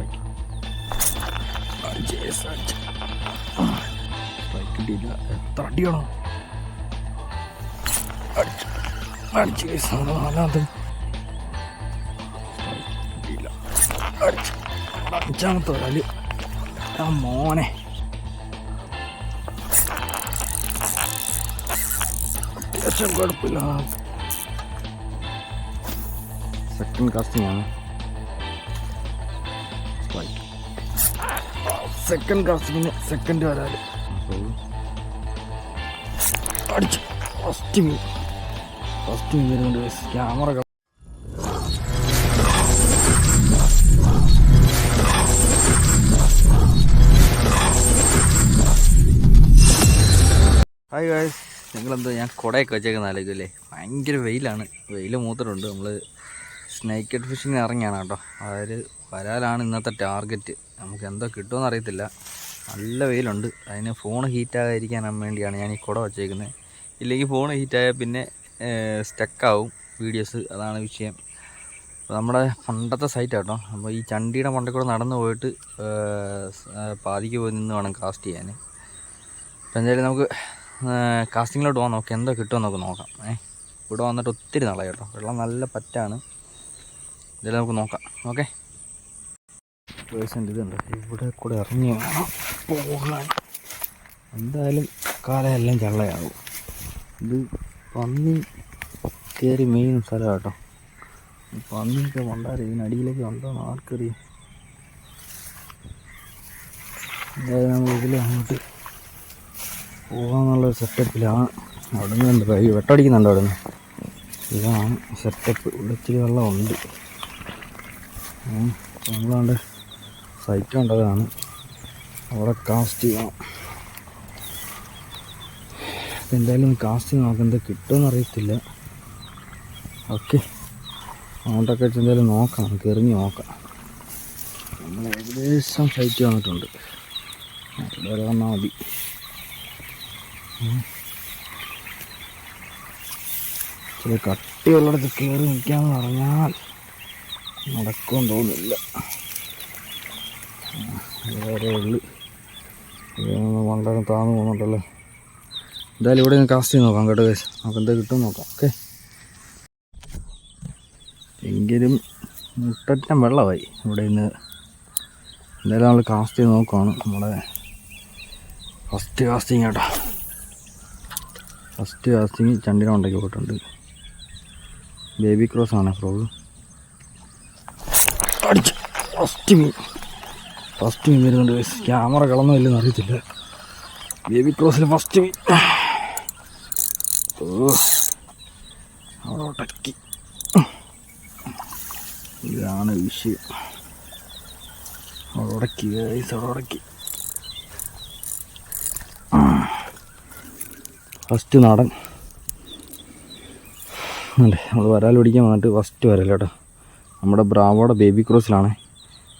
അടിച്ച്. സ്ട്രൈക്ക് കിട്ടിയില്ല എത്ര അടിയാണോ? അടിച്ചു അടിച്ച് yes, അത് നാലാമത്തെ സ്ട്രൈക്ക് കിട്ടിയില്ല അഞ്ചാമത്തെ ഒരാൾ ആ മോനെ. അത്യാവശ്യം കുഴപ്പമില്ല. സെക്കൻഡ് കാസ്റ്റിംഗ് ആണ്. സെക്കൻഡ് കാസ്റ്റിങ്ങിന് സെക്കൻഡ് അടിച്ചു. ഫസ്റ്റ് ഫസ്റ്റ് വരുന്നുണ്ട് ക്യാമറ ഹായ് ഗായ്സ് നിങ്ങളെന്തോ ഞാൻ കുടയൊക്കെ വെച്ചേക്കുന്ന ആലോചിച്ചല്ലേ ഭയങ്കര വെയിലാണ്. വെയിൽ മൂത്രമുണ്ട്. നമ്മൾ സ്നേക്കഡ് ഫിഷിങ് ഇറങ്ങിയാണ് കേട്ടോ അതായത് വരാലാണ് ഇന്നത്തെ ടാർഗറ്റ് നമുക്ക് എന്തോ കിട്ടുമെന്ന് അറിയത്തില്ല. നല്ല വെയിലുണ്ട്. അതിന് ഫോൺ ഹീറ്റാകാതിരിക്കാൻ വേണ്ടിയാണ് ഞാൻ ഈ കുട വച്ചേക്കുന്നത്. ഇല്ലെങ്കിൽ ഫോൺ ഹീറ്റായാൽ പിന്നെ സ്റ്റക്കാവും വീഡിയോസ് അതാണ് വിഷയം. നമ്മുടെ പണ്ടത്തെ സൈറ്റ് കേട്ടോ അപ്പോൾ ഈ ചണ്ടിയുടെ മണ്ടക്കൂടെ കൂടെ നടന്നു പോയിട്ട് പാതിക്ക് പോയി നിന്ന് വേണം കാസ്റ്റ് ചെയ്യാൻ. അപ്പോൾ എന്തായാലും നമുക്ക് കാസ്റ്റിങ്ങിലോട്ട് പോകാൻ നോക്കാം എന്തോ കിട്ടുമെന്ന് നോക്കാം. ഏഹ് ഇവിടെ വന്നിട്ട് ഒത്തിരി നാളായി കേട്ടോ. വെള്ളം നല്ല പറ്റാണ്. എന്തായാലും നമുക്ക് നോക്കാം. ഓക്കെ. പേഴ്സന്റ് ഇതുണ്ട്. ഇവിടെ കൂടെ ഇറങ്ങി വേണം പോകാൻ. എന്തായാലും കാലയെല്ലാം ചള്ളയാകും ഇത് പന്നി കയറി മെയിൻ സ്ഥലം കേട്ടോ പന്നിയൊക്കെ വണ്ടാറി ഇതിനടിയിലേക്ക് ഉണ്ടോന്ന് ആർക്കറിയാം. എന്തായാലും നമ്മൾ ഇതിൽ അങ്ങോട്ട് പോകാന്നുള്ള സെറ്റപ്പിലാണ് അവിടെ നിന്ന് വെട്ടടിക്കുന്നുണ്ട് അവിടെ നിന്ന് ഇതാണ് സെറ്റപ്പ് ഉള്ളിച്ചിരി വെള്ളമുണ്ട്. നമ്മളാണ്ട് സൈറ്റ് കണ്ടതാണ്. അവിടെ കാസ്റ്റ് ചെയ്യണം. എന്തായാലും കാസ്റ്റ് നമുക്ക് എന്താ കിട്ടുമെന്ന് അറിയത്തില്ല. ഓക്കെ അങ്ങോട്ടൊക്കെ വെച്ച് എന്തായാലും നോക്കാം. നമുക്ക് എറിഞ്ഞ് നോക്കാം. നമ്മൾ ഏകദേശം സൈറ്റ് വന്നിട്ടുണ്ട്. അവിടെ വന്നാൽ മതി. ചില കട്ടിയുള്ളിടത്ത് കയറി നിൽക്കാന്ന് പറഞ്ഞാൽ നടക്കുമെന്ന് തോന്നില്ല വേറെ ഉള്ളു വളരെ താന്നു പോകുന്നുണ്ടല്ലോ? എന്തായാലും ഇവിടെ നിന്ന് കാസ്റ്റ് ചെയ്ത് നോക്കാം കേട്ടോ കേസ് നമുക്ക് എന്താ കിട്ടും നോക്കാം. ഓക്കെ എങ്കിലും മുട്ടറ്റം വെള്ളമായി ഇവിടെ നിന്ന് എന്തായാലും നമ്മൾ കാസ്റ്റ് ചെയ്ത് നോക്കുവാണ് നമ്മുടെ ഫസ്റ്റ് കാസ്റ്റിങ് കേട്ടോ. ഫസ്റ്റ് കാസ്റ്റിങ് ചണ്ടിനെ ഉണ്ടാക്കി പോയിട്ടുണ്ട്. ബേബി ക്രോസ് ആണ് ഫ്രോഗ് അടിച്ചു. ഫസ്റ്റ് മീൻ ഫസ്റ്റ് മീൻ വരുന്നുണ്ട് ക്യാമറ കളന്നോ ഇല്ലെന്ന് അറിയത്തില്ല. ബേബി ക്രോസിൽ ഫസ്റ്റ് മീൻ ഓ. അവിടെ ഇതാണ് വിഷയം ഉടക്കി ഗൈസ് ഉടക്കി ഫസ്റ്റ് നാടൻ. അല്ലേ നമ്മൾ വരാൽ പിടിക്കാൻ വന്നിട്ട് ഫസ്റ്റ് വരൽ കേട്ടോ. നമ്മുടെ ബ്രാവോടെ ബേബി ക്രോസിലാണ്.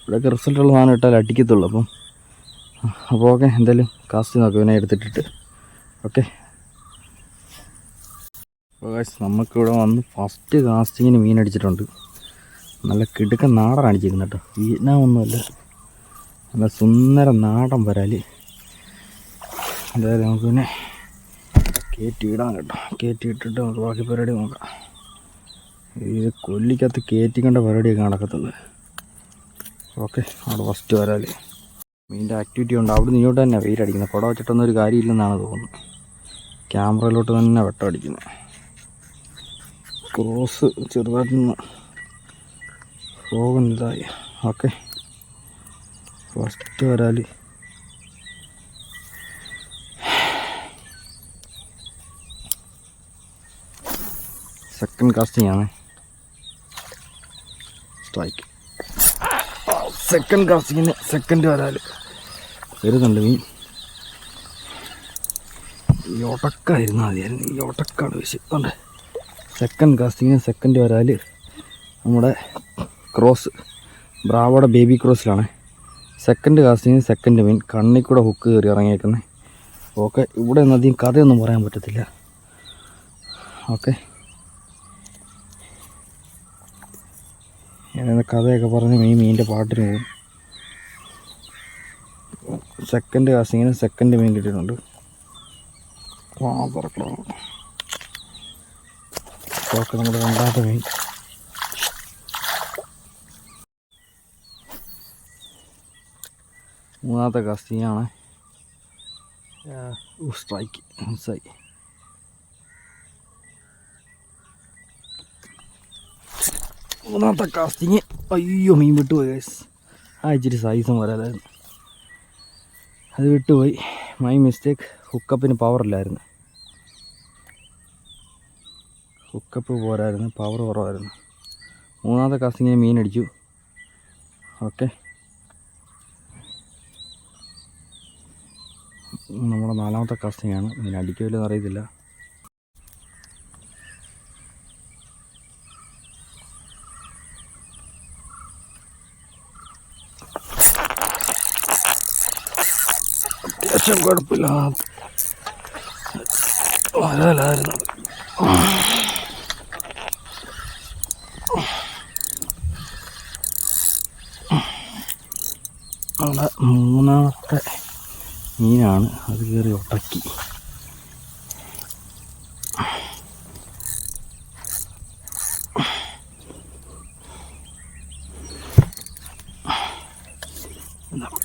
ഇവിടെയൊക്കെ റിസൾട്ടുള്ള സാധനം ഇട്ടാൽ അടിക്കത്തുള്ളൂ അപ്പം. അപ്പോൾ ഓക്കെ എന്തായാലും കാസ്റ്റ് നോക്കാം ഇവനെ എടുത്തിട്ടിട്ട്. ഓക്കെ. നമുക്കിവിടെ വന്ന് ഫസ്റ്റ് കാസ്റ്റിങ്ങിന് മീൻ അടിച്ചിട്ടുണ്ട്. നല്ല കിടുക്കൻ നാടൻ അടിച്ചിരുന്നു കേട്ടോ. വിയറ്റ്നാം ഒന്നുമല്ല നല്ല സുന്ദര നാടൻ വരാൽ. എന്തായാലും നമുക്ക് പിന്നെ കയറ്റി ഇടാം കേട്ടോ. കയറ്റി ഇട്ടിട്ട് നമുക്ക് ബാക്കി പരിപാടി നോക്കാം. ഇത് കൊല്ലിക്കകത്ത് കയറ്റിക്കേണ്ട പരിപാടിയൊക്കെ നടക്കത്തുന്നത് ഓക്കെ അവിടെ ഫസ്റ്റ് വരാൽ മീന്റെ ആക്ടിവിറ്റി ഉണ്ട്. അവിടെ നിന്ന് ഇങ്ങോട്ട് തന്നെ വെയിലടിക്കുന്നത് കുട വെച്ചിട്ടൊന്നും ഒരു കാര്യമില്ലെന്നാണ് തോന്നുന്നത്. ക്യാമറയിലോട്ട് തന്നെ വെട്ടമടിക്കുന്നത് ക്രോസ് ചെറുതായിട്ടൊന്ന് പോകുന്നതായി ഓക്കെ. ഫസ്റ്റ് വരാൽ സെക്കൻഡ് കാസ്റ്റിംഗ് ആണ്. സ്ട്രൈക്ക് സെക്കൻഡ് കാസ്റ്റിങ്ങിന് സെക്കൻഡ് വരാൽ. വരുന്നുണ്ട് മീൻ ഈ ഓട്ടക്കായിരുന്നു ആദ്യമായിരുന്നു ഈ ഓട്ടക്കാണ് വിശക്കുണ്ട് സെക്കൻഡ് കാസ്റ്റിങ്ങിന് സെക്കൻഡ് വരാൽ നമ്മുടെ ക്രോസ് ബ്രാവോടെ ബേബി ക്രോസിലാണ് സെക്കൻഡ് കാസ്റ്റിങ്ങിന് സെക്കൻഡ് മീൻ കണ്ണിൽ കൂടെ ഹുക്ക് കയറി ഇറങ്ങിയേക്കുന്നത് ഓക്കെ ഇവിടെ ഒന്നും അധികം കഥയൊന്നും പറയാൻ പറ്റത്തില്ല. ഓക്കെ ഞാൻ കഥയൊക്കെ പറഞ്ഞ് മീൻ മീനിന്റെ പാട്ടിന് പോകും സെക്കൻഡ് കാസ്റ്റിങ്ങിന് സെക്കൻഡ് മീൻ കിട്ടിയിട്ടുണ്ട്. ഓക്കെ നമ്മുടെ രണ്ടാമത്തെ മീൻ. മൂന്നാമത്തെ കാസ്റ്റിങ്ങാണ് സ്ട്രൈക്ക് മിസ്സായി മൂന്നാമത്തെ കാസ്റ്റിങ് അയ്യോ മീൻ വിട്ടുപോയി ഗൈസ് ആ ഇച്ചിരി സൈസും വരാതായിരുന്നു അത് വിട്ടുപോയി. മൈ മിസ്റ്റേക്ക് ഹുക്കപ്പിന് പവർ ഇല്ലായിരുന്നു. ഹുക്കപ്പ് പോരായിരുന്നു. പവർ കുറവായിരുന്നു. മൂന്നാമത്തെ കാസ്റ്റിങ്ങിന് മീൻ അടിച്ചു. ഓക്കെ നമ്മുടെ നാലാമത്തെ കാസ്റ്റിങ്ങാണ് മീൻ അടിക്കുമല്ലോ അറിയത്തില്ല. അത്യാവശ്യം കുഴപ്പമില്ല. വരാലായിരുന്നു. അവിടെ മൂന്നാമത്തെ മീനാണ്. അത് കയറി ഒട്ടക്കി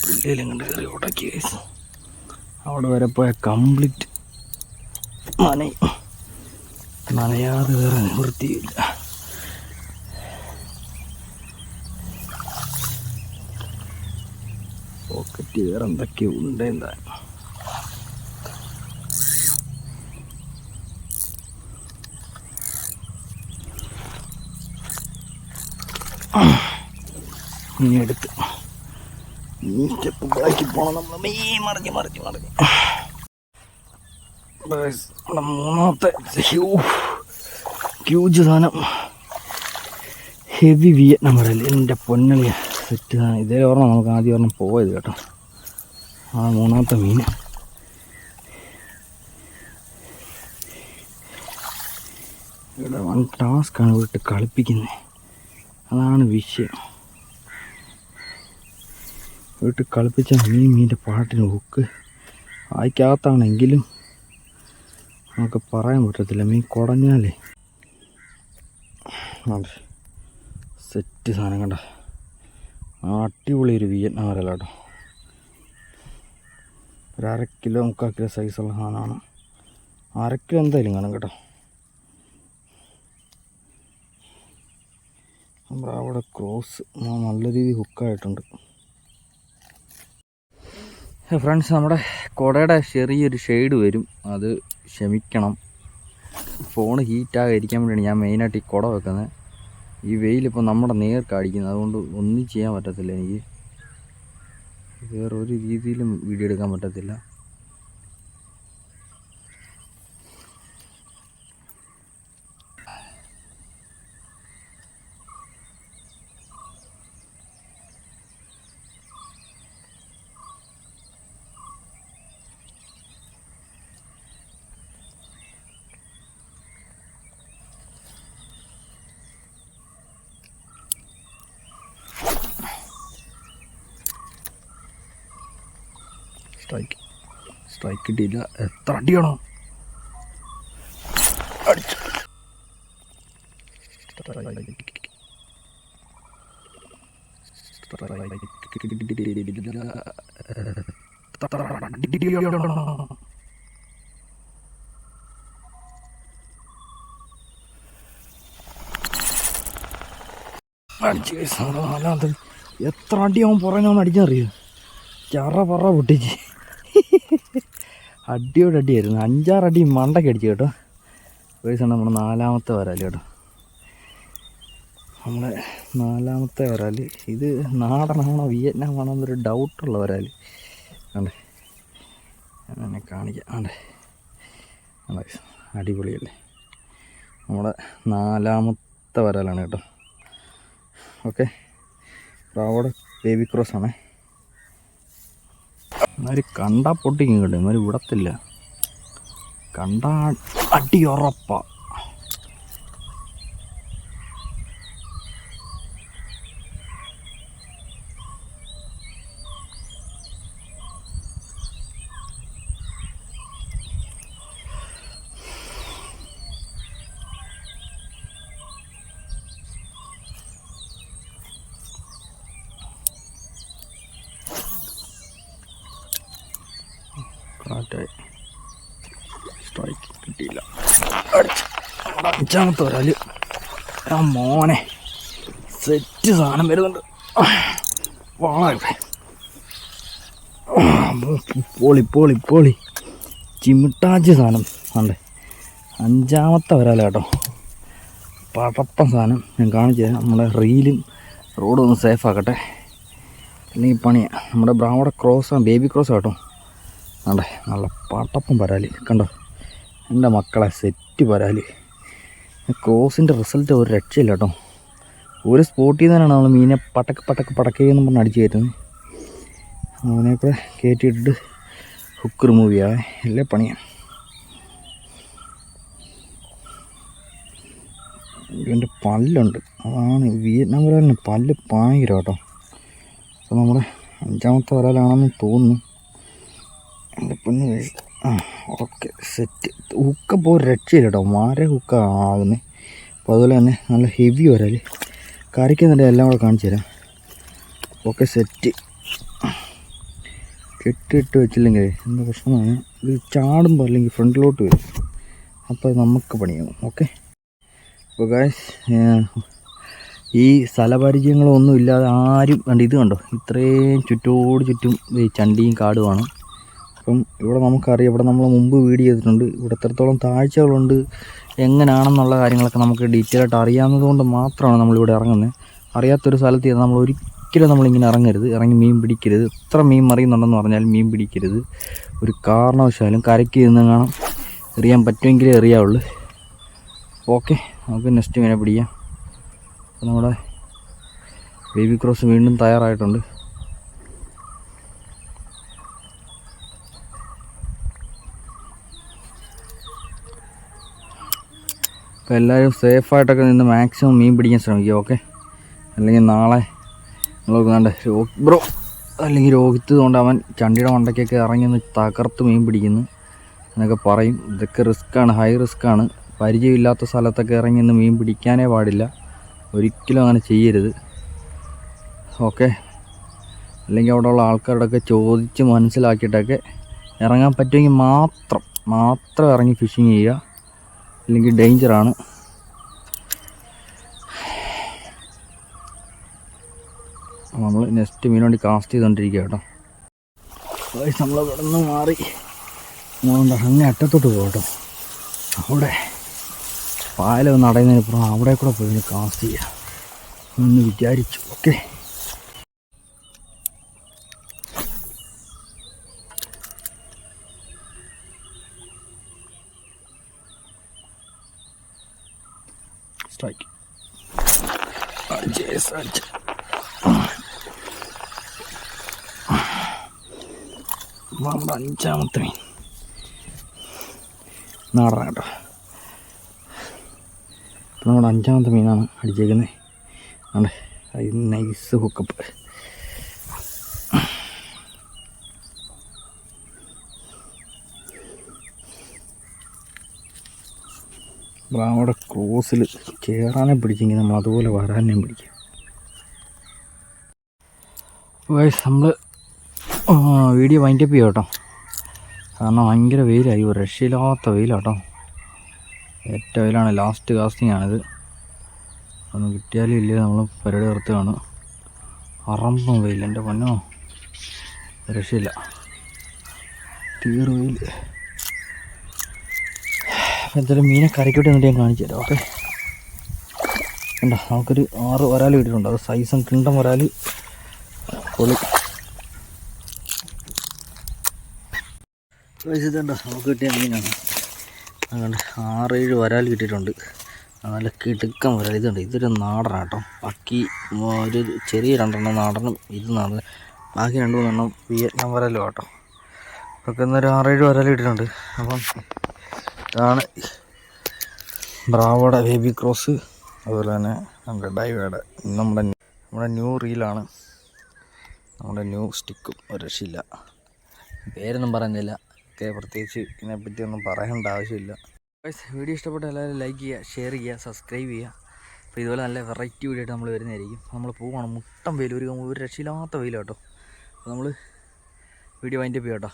പിള്ളേരും കണ്ട് കയറി ഉടക്കി guys. അവിടെ വരെ പോയ കംപ്ലീറ്റ് നനയും നനയാതെ വേറെ നിവൃത്തിയില്ല. പോക്കറ്റ് വേറെ എന്തൊക്കെയോ ഉണ്ട് എന്താ? ഇനി എടുത്ത്. സ്റ്റെപ്പ് ബാക്കി പോണം നമ്മൾ മൂന്നാമത്തെ ഹ്യൂജ് സാധനം. ഹെവി വിയറ്റ്നാം കടൽ എന്റെ പൊന്നളിയ സെറ്റ് സാധനം. ഇതേ ഓർമ്മ നമുക്ക് ആദ്യം ഓർമ്മ പോയത് കേട്ടോ. ആ മൂന്നാമത്തെ മീൻ. ഇവിടെ വൺ ടാസ്ക്കാണ് വിട്ട് കളിപ്പിക്കുന്നത് അതാണ് വിഷയം. വീട്ടിൽ കളിപ്പിച്ച മീൻ മീന്റെ പാട്ടിന് ഹുക്ക് വായിക്കകത്താണെങ്കിലും നമുക്ക് പറയാൻ പറ്റത്തില്ല. മീൻ കുടഞ്ഞാലേ. സെറ്റ് സാധനം കണ്ട. അടിപൊളി ഒരു വിയറ്റ്നാം വരല കേട്ടോ ഒരു അര കിലോ മുക്കാൽ കിലോ സൈസുള്ള സാധനമാണ്. അര കിലോ എന്തായാലും കാണും കേട്ടോ. നമ്മുടെ അവിടെ ക്രോസ് നല്ല രീതിയിൽ ഹുക്കായിട്ടുണ്ട് ഫ്രണ്ട്സ് നമ്മുടെ കുടയുടെ ചെറിയൊരു ഷെയ്ഡ് വരും. അത് ക്ഷമിക്കണം. ഫോൺ ഹീറ്റാകാതിരിക്കാൻ വേണ്ടിയാണ് ഞാൻ മെയിനായിട്ട് ഈ കുട വെക്കുന്നത്. ഈ വെയിലിപ്പോൾ നമ്മുടെ നേർക്ക് അടിക്കുന്നത്. അതുകൊണ്ട് ഒന്നും ചെയ്യാൻ പറ്റത്തില്ല എനിക്ക്. വേറൊരു രീതിയിലും വീഡിയോ എടുക്കാൻ പറ്റത്തില്ല. സ്ട്രൈക്ക് സ്ട്രൈക്ക് കിട്ടിയില്ല. എത്ര അടിയാണോ? അടിച്ചു. അടിച്ചു guys. നമ്മുടെ നാലാമത്തെ എത്ര അടിയാവും പുറഞ്ഞോന്ന് അടിച്ചറിയോ ചറ പറ പൊട്ടിച്ച്. അടിയോട് അടിയായിരുന്നു അഞ്ചാറ് അടി മണ്ടയ്ക്ക് അടിച്ചു കേട്ടോ. വയസ്സാണ് നമ്മുടെ നാലാമത്തെ വരാൽ കേട്ടോ. നമ്മുടെ നാലാമത്തെ വരാൽ. ഇത് നാടനാണോ വിയറ്റ്നാം ആണോ എന്നൊരു ഡൗട്ടുള്ള വരാൽ ആണ്ടേ എന്നെ കാണിക്കാം. ആണ്ടേ അടിപൊളിയല്ലേ. നമ്മുടെ നാലാമത്തെ വരാലാണ് കേട്ടോ. ഓക്കെ. അവിടെ ബേബി ക്രോസ് ആണേ. ഇമാര് കണ്ടാ പൊട്ടിക്കും കേട്ടോ എന്നാൽ വിടത്തില്ല. കണ്ടാ അടി ഉറപ്പാ അടിച്ച് നമ്മുടെ അഞ്ചാമത്തെ ഒരാൽ ആ മോനെ സെറ്റ് സാധനം വരുന്നുണ്ട്. വളരെ പോളി പോളി പോളി. ചിമിട്ടാച്ച് സാധനം ആണ്ട് അഞ്ചാമത്തെ വരാല കേട്ടോ പടത്ത സാധനം ഞാൻ കാണിച്ചു തരാം. നമ്മുടെ റീലും റോഡും ഒന്ന് സേഫ് ആക്കട്ടെ അല്ലെങ്കിൽ പണിയാണ് നമ്മുടെ ബ്രാവോടെ ക്രോസ് ബേബി ക്രോസ് കേട്ടോ. ആണ്ടേ നല്ല പടപ്പം പരാൽ. കണ്ടോ? എന്റെ മക്കളെ സെറ്റ് പരാൽ. ക്രോസിന്റെ റിസൾട്ട് ഒരു രക്ഷയില്ല കേട്ടോ. ഒരു സ്പോട്ടിൽ നിന്നാണ് നമ്മൾ മീനെ പടക്ക് പടക്ക് പടക്കേന്ന് പറഞ്ഞ് അടിച്ചു കയറ്റുന്നത്. അവനെയൊക്കെ കയറ്റിയിട്ടിട്ട് ഹുക്ക് റിമൂവ് ചെയ്യാവേ എല്ലാ പണിയാണ് ഇവന്റെ പല്ലുണ്ട്. അതാണ് വിയറ്റ്നാം വരാലിന് പല്ല് ഭയങ്കര കേട്ടോ. അപ്പോൾ നമ്മുടെ അഞ്ചാമത്തെ വരാലാണെന്ന് തോന്നുന്നു. എന്റെ പൊന്നു ഓക്കെ സെറ്റ് ഹുക്കപ്പോൾ ഒരു രക്ഷയില്ല കേട്ടോ മാര ഹുക്ക ആകുന്നത് അപ്പോൾ അതുപോലെ തന്നെ നല്ല ഹെവി വരാൽ കറിക്കുന്നുണ്ട് എല്ലാം കൂടെ കാണിച്ചു തരാം. ഓക്കെ സെറ്റ് കെട്ടിട്ട് വെച്ചില്ലെങ്കിൽ എന്താ പ്രശ്നമാണ് ഇത് ചാടുമ്പോൾ അല്ലെങ്കിൽ ഫ്രണ്ടിലോട്ട് വരും. അപ്പോൾ നമുക്ക് പണിയാകും ഓക്കെ അപ്പോൾ ഗായ്സ് ഈ സ്ഥലപരിചയങ്ങളൊന്നും ഇല്ലാതെ ആരും കണ്ട് ഇത് കണ്ടോ? ഇത്രയും ചുറ്റോട് ചുറ്റും ഈ ചണ്ടിയും കാടുമാണ് അപ്പം ഇവിടെ നമുക്കറിയാം ഇവിടെ നമ്മൾ മുമ്പ് വീഡിയോ ചെയ്തിട്ടുണ്ട്. ഇവിടെ എത്രത്തോളം താഴ്ചകളുണ്ട് എങ്ങനെയാണെന്നുള്ള കാര്യങ്ങളൊക്കെ നമുക്ക് ഡീറ്റെയിൽ ആയിട്ട് അറിയാവുന്നത് കൊണ്ട് മാത്രമാണ് നമ്മളിവിടെ ഇറങ്ങുന്നത് അറിയാത്തൊരു സ്ഥലത്ത് ചെയ്താൽ നമ്മൾ ഒരിക്കലും നമ്മളിങ്ങനെ ഇറങ്ങരുത്. ഇറങ്ങി മീൻ പിടിക്കരുത്. എത്ര മീൻ മറിയുന്നുണ്ടെന്ന് പറഞ്ഞാൽ മീൻ പിടിക്കരുത്. ഒരു കാരണവശാലും കരയ്ക്ക് നിന്ന് കാണാം. എറിയാൻ പറ്റുമെങ്കിലേ എറിയാവുള്ളൂ. ഓക്കെ നമുക്ക് നെക്സ്റ്റ് മീനെ പിടിക്കാം. നമ്മുടെ ബേബി ക്രോസ് വീണ്ടും തയ്യാറായിട്ടുണ്ട്. അപ്പോൾ എല്ലാവരും സേഫായിട്ടൊക്കെ നിന്ന് മാക്സിമം മീൻ പിടിക്കാൻ ശ്രമിക്കുക ഓക്കെ അല്ലെങ്കിൽ നാളെ നമുക്ക് വേണ്ട ബ്രോ അല്ലെങ്കിൽ രോഹിത് കൊണ്ട് അവൻ ചണ്ടിയുടെ മണ്ടയ്ക്കൊക്കെ ഇറങ്ങി നിന്ന് തകർത്ത് മീൻ പിടിക്കുന്നു എന്നൊക്കെ പറയും. ഇതൊക്കെ റിസ്ക്കാണ് ഹൈ റിസ്ക്കാണ് പരിചയമില്ലാത്ത സ്ഥലത്തൊക്കെ ഇറങ്ങി നിന്ന് മീൻ പിടിക്കാനേ പാടില്ല. ഒരിക്കലും അങ്ങനെ ചെയ്യരുത് ഓക്കെ അല്ലെങ്കിൽ അവിടെയുള്ള ആൾക്കാരോടൊക്കെ ചോദിച്ച് മനസ്സിലാക്കിയിട്ടൊക്കെ ഇറങ്ങാൻ പറ്റുമെങ്കിൽ മാത്രം മാത്രം ഇറങ്ങി ഫിഷിങ് ചെയ്യുക. അല്ലെങ്കിൽ ഡേഞ്ചറാണ്. നമ്മൾ നെക്സ്റ്റ് മീൻ വേണ്ടി കാസ്റ്റ് ചെയ്തുകൊണ്ടിരിക്കുക കേട്ടോ. നമ്മൾ ഇവിടെ നിന്ന് മാറി. അതുകൊണ്ട് അങ്ങനെ അറ്റത്തോട്ട് പോകും കേട്ടോ. അവിടെ പാലം നടയുന്നതിനപ്പുറം അവിടെ കൂടെ പോയി കാസ്റ്റ് ചെയ്യുക എന്ന് വിചാരിച്ചു. ഓക്കെ സ്ട്രൈക്ക് അഞ്ചാമത്തെ മീൻ നാടൻ കേട്ടോ. ഇപ്പം നമ്മുടെ അഞ്ചാമത്തെ മീനാണ് അടിച്ചേക്കുന്നത് ആണ് അത് നൈസ് ഹുക്കപ്പ് അവിടെ ക്രോസിൽ കയറാനെ പിടിച്ചെങ്കിൽ നമ്മൾ അതുപോലെ വരാനെയും പിടിക്കും. നമ്മൾ വീഡിയോ വൈൻഡപ്പ് ചെയ്യാം കേട്ടോ. കാരണം ഭയങ്കര വെയിലായി. രക്ഷയില്ലാത്ത വെയിലാട്ടോ ഏറ്റവും വെയിലാണ്. ലാസ്റ്റ് കാസ്റ്റിംഗ് ആണിത്. ഒന്നും കിട്ടിയാലും ഇല്ല. നമ്മൾ പരിപാടി നിർത്തുകയാണ് അറമ്പും വെയിൽ എന്റെ പൊന്നോ. രക്ഷയില്ല. തീർ വെയിൽ എന്തായാലും മീനെ കരയ്ക്കോട്ട് എന്നിട്ട് ഞാൻ കാണിച്ചു തരാം. ഓക്കെ. കണ്ടോ നമുക്കൊരു ആറ് വരാൽ കിട്ടിയിട്ടുണ്ട്. അത് സൈസും കിണ്ടം വരാൽ പൊളി. ഇതുണ്ടോ നമുക്ക് കിട്ടിയ മീനാണ്. അതുകൊണ്ട് ആറേഴ് വരാൽ കിട്ടിയിട്ടുണ്ട്. നല്ല കിടുക്കം വരാൽ ഇതുണ്ട് ഇതൊരു നാടനാണ് കേട്ടോ. ബാക്കി ഒരു ചെറിയ രണ്ടെണ്ണം നാടനും ഇത് നാടൻ. ബാക്കി രണ്ട് മൂന്നെണ്ണം വിയറ്റ്നാം വരാലും കേട്ടോ. ഇതൊക്കെ ഇന്നൊരു ആറേഴ് വരാൽ കിട്ടിയിട്ടുണ്ട്. അപ്പം ഇതാണ് ബ്രാവോടെ ബേബി ക്രോസ് അതുപോലെ തന്നെ നമ്മുടെ ഡൈവേഡ് നമ്മുടെ നമ്മുടെ ന്യൂ റീലാണ്. നമ്മുടെ ന്യൂ സ്റ്റിക്കും ഒരു രക്ഷയില്ല. പേരൊന്നും പറയുന്നില്ല ഒക്കെ പ്രത്യേകിച്ച് ഇതിനെപ്പറ്റി ഒന്നും പറയേണ്ട ആവശ്യമില്ല. വീഡിയോ ഇഷ്ടപ്പെട്ട എല്ലാവരും ലൈക്ക് ചെയ്യുക ഷെയർ ചെയ്യുക സബ്സ്ക്രൈബ് ചെയ്യുക. അപ്പോൾ ഇതുപോലെ നല്ല വെറൈറ്റി വീഡിയോ ആയിട്ട് നമ്മൾ വരുന്നതായിരിക്കും. നമ്മൾ പോവുകയാണ് മുട്ടം വെയിൽ ഒരു ഒരു രക്ഷയില്ലാത്ത വെയിലാട്ടോ. അപ്പോൾ നമ്മൾ വീഡിയോ വൈൻഡപ്പ് ചെയ്യാം കേട്ടോ